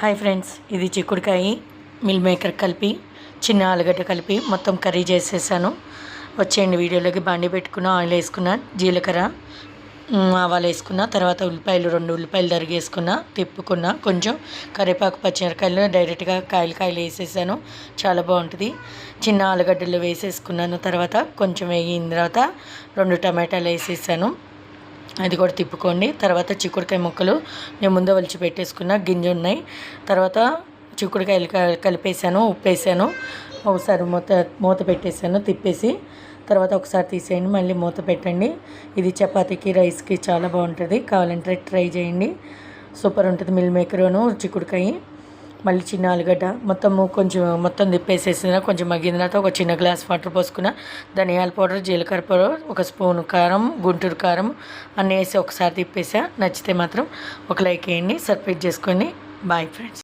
Hi friends ఇది చిక్కుడుకాయ meal maker కలిపి చిన్న ఆలుగడ్డ కలిపి మొత్తం కర్రీ చేసేసాను. వచ్చేయండి వీడియోలోకి. బాండి పెట్టుకున్న ఆయిల్ వేసుకున్న జీలకర్ర ఆవాలు వేసుకున్న తర్వాత ఉల్లిపాయలు రెండు ఉల్లిపాయలు తరిగేసుకున్న తిప్పుకున్న కొంచెం కరివేపాకు పచ్చిమిరకాయలు డైరెక్ట్గా కాయలు కాయలు వేసేసాను. చాలా బాగుంటుంది. చిన్న ఆలుగడ్డలు వేసేసుకున్నాను. తర్వాత కొంచెం వేగిన తర్వాత రెండు టమాటాలు వేసేసాను. అది కూడా తిప్పుకోండి. తర్వాత చిక్కుడుకాయ ముక్కలు నేను ముందే ఒలిచి పెట్టేసుకున్న గింజ ఉన్నాయి. తర్వాత చిక్కుడుకాయలు క- కలిపేసాను ఉప్పు వేసాను ఒకసారి మూత మూత పెట్టేసాను తిప్పేసి. తర్వాత ఒకసారి తీసేయండి మళ్ళీ మూత పెట్టండి. ఇది చపాతీకి రైస్కి చాలా బాగుంటుంది. కావాలంటే ట్రై చేయండి. సూపర్ ఉంటుంది మిల్ మేకరును చిక్కుడుకాయ. మళ్ళీ చిన్న ఆలుగడ్డ. మొత్తము కొంచెం మొత్తం తిప్పేసేసిన కొంచెం మగ్గిన తర్వాత ఒక చిన్న గ్లాస్ వాటర్ పోసుకున్న ధనియాల పౌడర్ జీలకర్ర పౌడర్ ఒక స్పూన్ కారం గుంటూరు కారం అన్నీ వేసి ఒకసారి తిప్పేసా. నచ్చితే మాత్రం ఒక లైక్ వేయండి సర్ప్రైజ్ చేసుకొని. Bye friends.